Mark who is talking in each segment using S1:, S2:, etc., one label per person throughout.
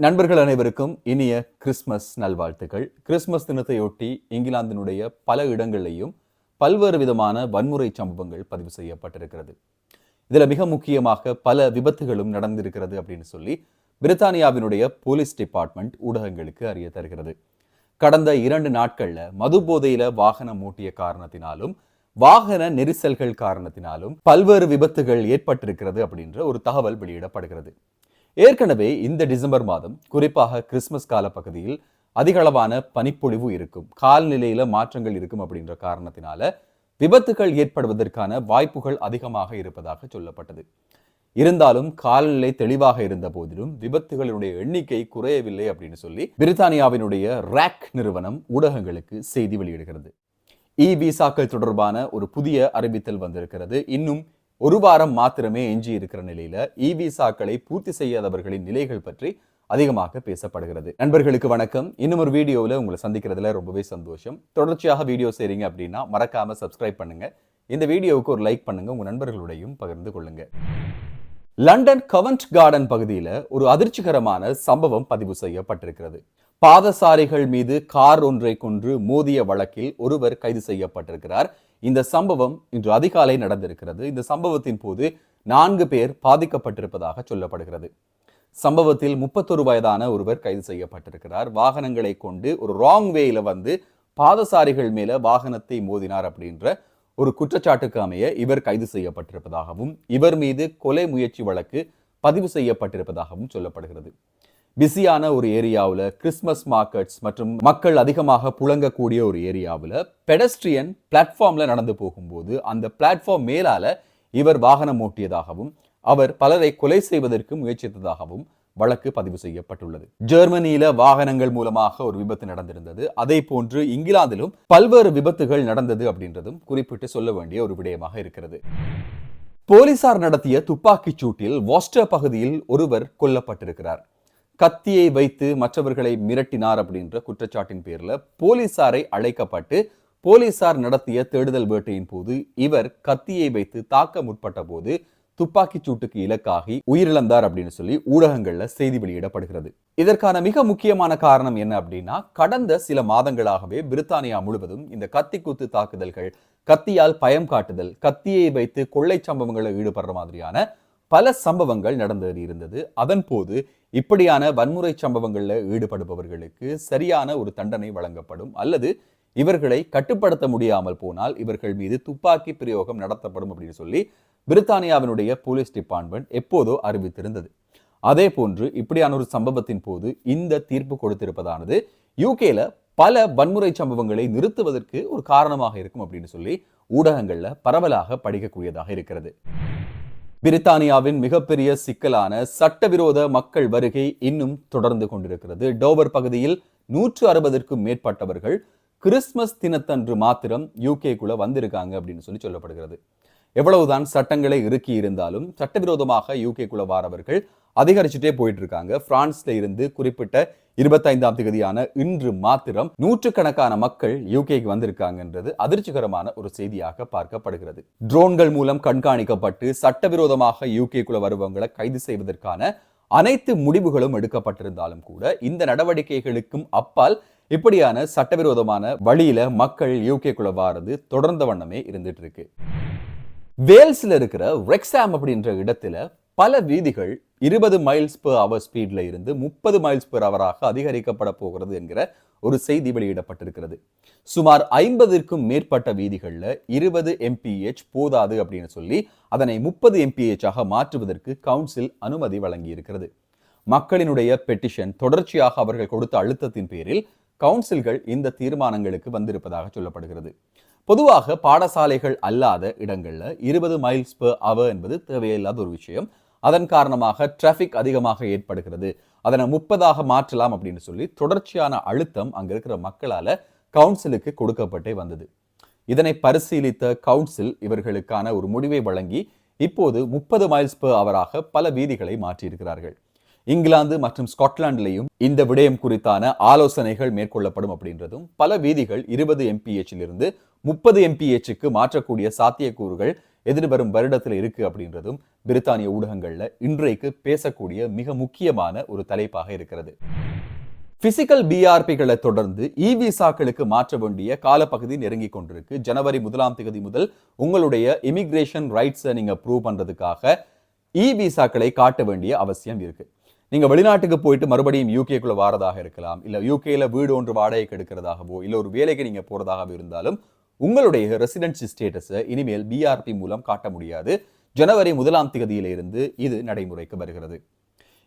S1: நண்பர்கள் அனைவருக்கும் இனிய கிறிஸ்மஸ் நல்வாழ்த்துக்கள். கிறிஸ்மஸ் தினத்தையொட்டி இங்கிலாந்தினுடைய பல இடங்களிலேயும் பல்வேறு விதமான வன்முறை சம்பவங்கள் பதிவு செய்யப்பட்டிருக்கிறது. இதில் மிக முக்கியமாக பல விபத்துகளும் நடந்திருக்கிறது அப்படின்னு சொல்லி பிரித்தானியாவினுடைய போலீஸ் டிபார்ட்மெண்ட் ஊடகங்களுக்கு அறிய தருகிறது. கடந்த இரண்டு நாட்கள்ல மது போதையில வாகனம் ஓட்டிய காரணத்தினாலும் வாகன நெரிசல்கள் காரணத்தினாலும் பல்வேறு விபத்துகள் ஏற்பட்டிருக்கிறது அப்படின்ற ஒரு தகவல் வெளியிடப்படுகிறது. ஏற்கனவே இந்த டிசம்பர் மாதம் குறிப்பாக கிறிஸ்மஸ் கால பகுதியில் அதிகளவான பனிப்பொழிவு இருக்கும். கால்நிலையில மாற்றங்கள் இருக்கும் அப்படின்ற காரணத்தினால விபத்துகள் ஏற்படுவதற்கான வாய்ப்புகள் அதிகமாக இருப்பதாக சொல்லப்பட்டது. இருந்தாலும் காலநிலை தெளிவாக இருந்த போதிலும் விபத்துகளினுடைய எண்ணிக்கை குறையவில்லை அப்படின்னு சொல்லி பிரித்தானியாவினுடைய ரேக் நிறுவனம் ஊடகங்களுக்கு செய்தி வெளியிடுகிறது. இ விசாக்கள் தொடர்பான ஒரு புதிய அறிவித்தல் வந்திருக்கிறது. இன்னும் ஒரு வாரம் மாத்திரமே எஞ்சி இருக்கிற நிலையில இ விசாக்களை பூர்த்தி செய்யாதவர்களின் நிலைகள் பற்றி அதிகமாக பேசப்படுகிறது. நண்பர்களுக்கு வணக்கம். இன்னும் ஒரு வீடியோவில் உங்களை சந்திக்கிறதுல ரொம்பவே சந்தோஷம். தொடர்ச்சியாக வீடியோ செய்றீங்க அப்படின்னா மறக்காம சப்ஸ்கிரைப் பண்ணுங்க. இந்த வீடியோவுக்கு ஒரு லைக் பண்ணுங்க. உங்க நண்பர்களுடையும் பகிர்ந்து கொள்ளுங்க. லண்டன் கவன்ட் கார்டன் பகுதியில் ஒரு அதிர்ச்சிகரமான சம்பவம் பதிவு செய்யப்பட்டிருக்கிறது. பாதசாரிகள் மீது கார் ஒன்றை கொன்று மோதிய வழக்கில் ஒருவர் கைது செய்யப்பட்டிருக்கிறார். இந்த சம்பவம் இன்று அதிகாலை நடந்திருக்கிறது. இந்த சம்பவத்தின் போது நான்கு பேர் பாதிக்கப்பட்டிருப்பதாக சொல்லப்படுகிறது. சம்பவத்தில் முப்பத்தொரு வயதான ஒருவர் கைது செய்யப்பட்டிருக்கிறார். வாகனங்களை கொண்டு ஒரு ராங் வேயில வந்து பாதசாரிகள் மேல வாகனத்தை மோதினார் அப்படின்ற ஒரு குற்றச்சாட்டுக்கு அமைய இவர் கைது செய்யப்பட்டிருப்பதாகவும் இவர் மீது கொலை முயற்சி வழக்கு பதிவு செய்யப்பட்டிருப்பதாகவும் சொல்லப்படுகிறது. பிஸியான ஒரு ஏரியாவில் கிறிஸ்மஸ் மார்க்கெட்ஸ் மற்றும் மக்கள் அதிகமாக புழங்கக்கூடிய ஒரு ஏரியாவில் பெடஸ்ட்ரியன் பிளாட்ஃபார்மில் நடந்து போகும்போது அந்த பிளாட்ஃபார்ம் மேலால இவர் வாகனம் ஓட்டியதாகவும் அவர் பலரை கொலை செய்வதற்கு முயற்சித்ததாகவும் வழக்கு பதிவு செய்யப்பட்டுள்ளது. ஜெர்மனியில வாகனங்கள் மூலமாக ஒரு விபத்து நடந்திருந்தது. அதே போன்று இங்கிலாந்திலும் பல்வேறு விபத்துகள் நடந்தது அப்படின்றதும் குறிப்பிட்டு சொல்ல வேண்டிய ஒரு விடயமாக இருக்கிறது. போலீசார் நடத்திய துப்பாக்கிச் சூட்டில் வாஸ்டர் பகுதியில் ஒருவர் கொல்லப்பட்டிருக்கிறார். கத்தியை வைத்து மற்றவர்களை மிரட்டினார் அப்படின்ற குற்றச்சாட்டின் பேரில் போலீசாரை அழைக்கப்பட்டு போலீசார் நடத்திய தேடுதல் வேட்டையின் போது இவர் கத்தியை வைத்து தாக்க முற்பட்ட போது துப்பாக்கி சூட்டுக்கு இலக்காகி உயிரிழந்தார் அப்படின்னு சொல்லி ஊடகங்கள்ல செய்தி வெளியிடப்படுகிறது. இதற்கான மிக முக்கியமான காரணம் என்ன அப்படின்னா கடந்த சில மாதங்களாகவே பிரித்தானியா முழுவதும் இந்த கத்தி குத்து தாக்குதல்கள் கத்தியால் பயம் காட்டுதல் கத்தியை வைத்து கொள்ளை சம்பவங்களில் ஈடுபடுற மாதிரியான பல சம்பவங்கள் நடந்தேறி இருந்தது. அதன் போது இப்படியான வன்முறை சம்பவங்களில் ஈடுபடுபவர்களுக்கு சரியான ஒரு தண்டனை வழங்கப்படும். அல்லது இவர்களை கட்டுப்படுத்த முடியாமல் போனால் இவர்கள் மீது துப்பாக்கி பிரயோகம் நடத்தப்படும் அப்படின்னு சொல்லி பிரித்தானியாவினுடைய போலீஸ் டிபார்ட்மெண்ட் எப்போதோ அறிவித்திருந்தது. அதே போன்று இப்படியான ஒரு சம்பவத்தின் போது இந்த தீர்ப்பு கொடுத்திருப்பதானது யூகேல பல வன்முறை சம்பவங்களை நிறுத்துவதற்கு ஒரு காரணமாக இருக்கும் அப்படின்னு சொல்லி ஊடகங்கள்ல பரவலாக படிக்கக்கூடியதாக இருக்கிறது. பிரித்தானியாவின் மிகப்பெரிய சிக்கலான சட்டவிரோத மக்கள் வருகை இன்னும் தொடர்ந்து கொண்டிருக்கிறது. டோவர் பகுதியில் நூற்று அறுபதற்கும் மேற்பட்டவர்கள் கிறிஸ்மஸ் தினத்தன்று மாத்திரம் யூகேக்குள்ள வந்திருக்காங்க அப்படின்னு சொல்லி சொல்லப்படுகிறது. எவ்வளவுதான் சட்டங்களை இறுக்கி இருந்தாலும் சட்டவிரோதமாக யூகேக்குள்ள வாரவர்கள் அதிகரிச்சுட்டே போயிட்டு இருக்காங்க பிரான்ஸ்ல இருந்து குறிப்பிட்ட இருபத்தைந்தாம் தேதியான இன்று மாத்திரம் நூற்றுக்கணக்கான மக்கள் யூகேக்கு வந்திருக்காங்கன்றது அதிர்ச்சிகரமான ஒரு செய்தியாக பார்க்கப்படுகிறது. ட்ரோன்கள் மூலம் கண்காணிக்கப்பட்டு சட்டவிரோதமாக யூகேக்குள்ள வருவங்களை கைது செய்வதற்கான அனைத்து முடிவுகளும் எடுக்கப்பட்டிருந்தாலும் கூட இந்த நடவடிக்கைகளுக்கும் அப்பால் இப்படியான சட்டவிரோதமான வழியில மக்கள் யூகேக்குள்ள வாரது தொடர்ந்த வண்ணமே இருந்துட்டு இருக்கு வேல்ஸ்ல இருக்கிற ரெக்ஸாம் அப்படின்ற இடத்துல பல வீதிகள் இருபது மைல்ஸ் பெர் அவர் ஸ்பீட்ல இருந்து முப்பது மைல்ஸ் பெர் அவராக அதிகரிக்கப்பட போகிறது என்கிற ஒரு செய்தி வெளியிடப்பட்டிருக்கிறது. சுமார் ஐம்பதிற்கும் மேற்பட்ட வீதிகளில் இருபது எம்பிஹெச் போதாது அப்படின்னு சொல்லி அதனை முப்பது எம்பிஎச் ஆக மாற்றுவதற்கு கவுன்சில் அனுமதி வழங்கி இருக்கிறது மக்களினுடைய பெட்டிஷன் தொடர்ச்சியாக அவர்கள் கொடுத்த அழுத்தத்தின் பேரில் கவுன்சில்கள் இந்த தீர்மானங்களுக்கு வந்திருப்பதாக சொல்லப்படுகிறது. பொதுவாக பாடசாலைகள் அல்லாத இடங்கள்ல இருபது மைல்ஸ் பெர் அவர் என்பது தேவையில்லாத ஒரு விஷயம். அதன் காரணமாக டிராஃபிக் அதிகமாக ஏற்படுகிறது. அதனை முப்பதாக மாற்றலாம் அப்படின்னு சொல்லி தொடர்ச்சியான அழுத்தம் அங்கே இருக்கிற மக்களால் கவுன்சிலுக்கு கொடுக்கப்பட்டே வந்தது. இதனை பரிசீலித்த கவுன்சில் இவர்களுக்கான ஒரு முடிவை வழங்கி இப்போது முப்பது மைல்ஸ் பர் அவராக பல வீதிகளை மாற்றியிருக்கிறார்கள். இங்கிலாந்து மற்றும் ஸ்காட்லாண்டிலையும் இந்த விடயம் குறித்தான ஆலோசனைகள் மேற்கொள்ளப்படும் அப்படின்றதும் பல வீதிகள் இருபது எம்பிஹெச்சிலிருந்து முப்பது எம்பிஹெச்சுக்கு மாற்றக்கூடிய சாத்தியக்கூறுகள் எதிர்வரும் வருடத்தில் இருக்கு அப்படின்றதும் பிரித்தானிய ஊடகங்கள்ல இன்றைக்கு பேசக்கூடிய மிக முக்கியமான ஒரு தலைப்பாக இருக்கிறது. பிசிக்கல் பிஆர்பிகளை தொடர்ந்து இ விசாக்களுக்கு மாற்ற வேண்டிய காலப்பகுதி நெருங்கி கொண்டிருக்கு. ஜனவரி முதலாம் தேதி முதல் உங்களுடைய இமிகிரேஷன் ரைட்ஸை நீங்க ப்ரூவ் பண்றதுக்காக இ விசாக்களை காட்ட வேண்டிய அவசியம் இருக்கு. நீங்க வெளிநாட்டுக்கு போயிட்டு மறுபடியும் யூகேக்குள்ள வாரதாக இருக்கலாம் இல்ல யூகேல வீடு ஒன்று வாடகைக்கு எடுக்கிறதாகவோ இல்ல ஒரு வேலைக்கு நீங்க போறதாகவோ இருந்தாலும் உங்களுடைய ரெசிடென்சி ஸ்டேட்டஸை இனிமேல் பிஆர்பி மூலம் காட்ட முடியாது. ஜனவரி முதலாம் தேதியிலிருந்து இது நடைமுறைக்கு வருகிறது.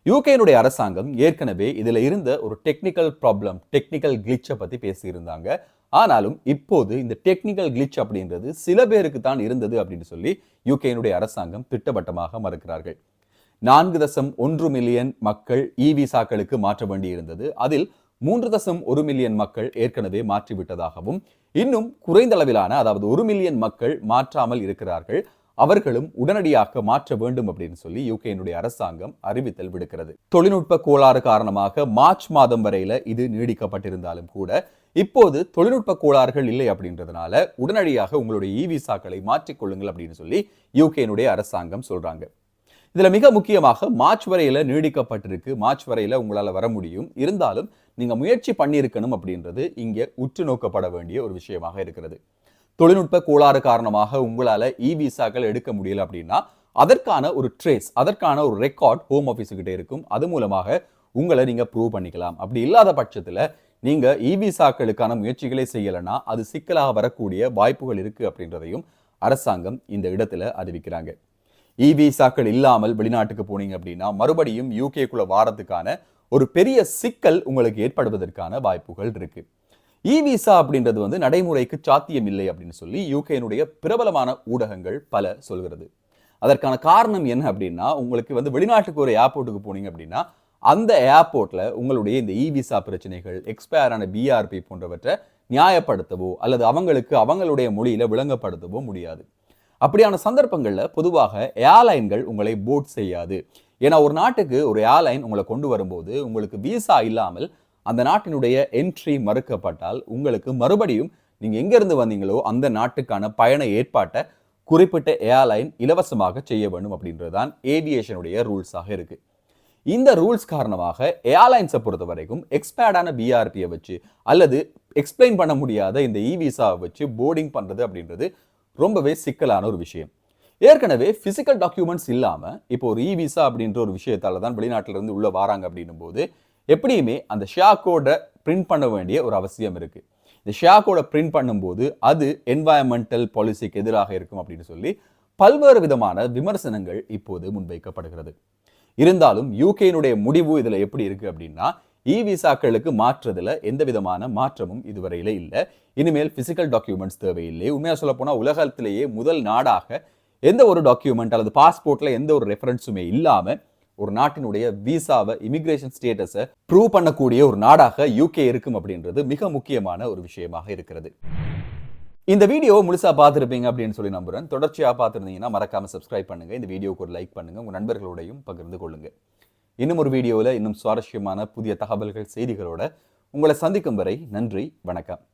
S1: யூகேனுடைய அரசாங்கம் ஏற்கனவே இதுல இருந்த ஒரு டெக்னிக்கல் ப்ராப்ளம் டெக்னிக்கல் கிளிச்சை பற்றி பேசியிருந்தாங்க. ஆனாலும் இப்போது இந்த டெக்னிக்கல் கிளிச் அப்படின்றது சில பேருக்கு தான் இருந்தது அப்படின்னு சொல்லி யூகேனுடைய அரசாங்கம் திட்டவட்டமாக மறுக்கிறார்கள். நான்கு தசம் ஒன்று மில்லியன் மக்கள் இ விசாக்களுக்கு மாற்ற வேண்டியிருந்தது. அதில் மூன்று தசம் ஒரு மில்லியன் மக்கள் ஏற்கனவே மாற்றிவிட்டதாகவும் இன்னும் குறைந்த அளவிலான அதாவது ஒரு மில்லியன் மக்கள் மாற்றாமல் இருக்கிறார்கள். அவர்களும் உடனடியாக மாற்ற வேண்டும் அப்படின்னு சொல்லி யூகேனுடைய அரசாங்கம் அறிவித்தல் விடுக்கிறது. தொழில்நுட்ப கோளாறு காரணமாக மார்ச் மாதம் வரையில இது நீடிக்கப்பட்டிருந்தாலும் கூட இப்போது தொழில்நுட்ப கோளாறுகள் இல்லை அப்படின்றதுனால உடனடியாக உங்களுடைய இ விசாக்களை மாற்றிக்கொள்ளுங்கள் அப்படின்னு சொல்லி யூகேனுடைய அரசாங்கம் சொல்றாங்க. இதில் மிக முக்கியமாக மார்ச் வரையில் நீடிக்கப்பட்டிருக்கு. மார்ச் வரையில் உங்களால் வர முடியும். இருந்தாலும் நீங்கள் முயற்சி பண்ணியிருக்கணும் அப்படின்றது இங்கே உற்று நோக்கப்பட வேண்டிய ஒரு விஷயமாக இருக்கிறது. தொழில்நுட்ப கோளாறு காரணமாக உங்களால் இ விசாக்கள் எடுக்க முடியல அப்படின்னா அதற்கான ஒரு ட்ரேஸ் அதற்கான ஒரு ரெக்கார்ட் ஹோம் ஆஃபீஸுக்கிட்ட இருக்கும். அது மூலமாக உங்களை நீங்கள் ப்ரூவ் பண்ணிக்கலாம். அப்படி இல்லாத பட்சத்தில் நீங்கள் இ விசாக்களுக்கான முயற்சிகளை செய்யலைன்னா அது சிக்கலாக வரக்கூடிய வாய்ப்புகள் இருக்குது அப்படின்றதையும் அரசாங்கம் இந்த இடத்துல அறிவிக்கிறாங்க. இ விசாக்கள் இல்லாமல் வெளிநாட்டுக்கு போனீங்க அப்படின்னா மறுபடியும் யூகேக்குள்ள வாரத்துக்கான ஒரு பெரிய சிக்கல் உங்களுக்கு ஏற்படுவதற்கான வாய்ப்புகள் இருக்கு. இ விசா அப்படின்றது வந்து நடைமுறைக்கு சாத்தியம் இல்லை அப்படின்னு சொல்லி யூகேனுடைய பிரபலமான ஊடகங்கள் பல சொல்கிறது. அதற்கான காரணம் என்ன அப்படின்னா உங்களுக்கு வந்து வெளிநாட்டுக்கு ஒரு ஏர்போர்ட்டுக்கு போனீங்க அப்படின்னா அந்த ஏர்போர்ட்ல உங்களுடைய இந்த இ விசா பிரச்சனைகள் எக்ஸ்பயரான பிஆர்பி போன்றவற்றை நியாயப்படுத்தவோ அல்லது அவங்களுக்கு அவங்களுடைய மொழியில விளங்கப்படுத்தவோ முடியாது. அப்படியான சந்தர்ப்பங்களில் பொதுவாக ஏர்லைன்கள் உங்களை போட் செய்யாது. ஏன்னா ஒரு நாட்டுக்கு ஒரு ஏர்லைன் உங்களை கொண்டு வரும்போது உங்களுக்கு விசா இல்லாமல் அந்த நாட்டினுடைய என்ட்ரி மறுக்கப்பட்டால் உங்களுக்கு மறுபடியும் நீங்கள் எங்கேருந்து வந்தீங்களோ அந்த நாட்டுக்கான பயண ஏற்பாட்டை குறிப்பிட்ட ஏர்லைன் இலவசமாக செய்ய வேண்டும் அப்படின்றது தான் ஏவியேஷனுடைய ரூல்ஸாக இருக்குது இந்த ரூல்ஸ் காரணமாக ஏர்லைன்ஸை பொறுத்த வரைக்கும் எக்ஸ்பேர்டான பிஆர்பியை வச்சு அல்லது எக்ஸ்பிளைன் பண்ண முடியாத இந்த இ விசாவை வச்சு போர்டிங் பண்ணுறது அப்படின்றது ரொம்பவே சிக்கலான ஒரு விஷயம். ஏற்கனவே ஃபிசிக்கல் டாக்குமெண்ட்ஸ் இல்லாமல் இப்போ ஒரு இ விசா அப்படின்ற ஒரு விஷயத்தால தான் வெளிநாட்டிலிருந்து இருந்து வராங்க அப்படின்னும் போது எப்படியுமே அந்த ஷியா கோடை பிரிண்ட் பண்ண வேண்டிய ஒரு அவசியம் இருக்குது இந்த ஷியா கோடை பிரிண்ட் பண்ணும்போது அது என்வாயன்மெண்டல் பாலிசிக்கு எதிராக இருக்கும் அப்படின்னு சொல்லி பல்வேறு விதமான விமர்சனங்கள் இப்போது முன்வைக்கப்படுகிறது. இருந்தாலும் யூகேனுடைய முடிவு இதில் எப்படி இருக்குது அப்படின்னா இ விசாக்களுக்கு மாற்றுறதுல எந்த விதமான மாற்றமும் இதுவரையில இல்லை. இனிமேல் பிசிக்கல் டாக்குமெண்ட்ஸ் தேவையில்லை. உண்மையாக சொல்ல போனால் உலகத்திலேயே முதல் நாடாக எந்த ஒரு டாக்குமெண்ட் அல்லது பாஸ்போர்ட்ல எந்த ஒரு ரெஃபரன்ஸுமே இல்லாம ஒரு நாட்டினுடைய விசாவை இமிகிரேஷன் ஸ்டேட்டஸை ப்ரூவ் பண்ணக்கூடிய ஒரு நாடாக யூகே இருக்கும் அப்படின்றது மிக முக்கியமான ஒரு விஷயமாக இருக்கிறது. இந்த வீடியோ முழுசா பார்த்துருப்பீங்க அப்படின்னு சொல்லி நம்புகிறேன் தொடர்ச்சியாக பார்த்துருந்தீங்கன்னா மறக்காம சப்ஸ்கிரைப் பண்ணுங்க. இந்த வீடியோக்கு ஒரு லைக் பண்ணுங்க. உங்கள் நண்பர்களோடையும் பகிர்ந்து கொள்ளுங்க. இன்னும் ஒரு வீடியோவில் இன்னும் சுவாரஸ்யமான புதிய தகவல்கள் செய்திகளோட உங்களை சந்திக்கும் வரை நன்றி வணக்கம்.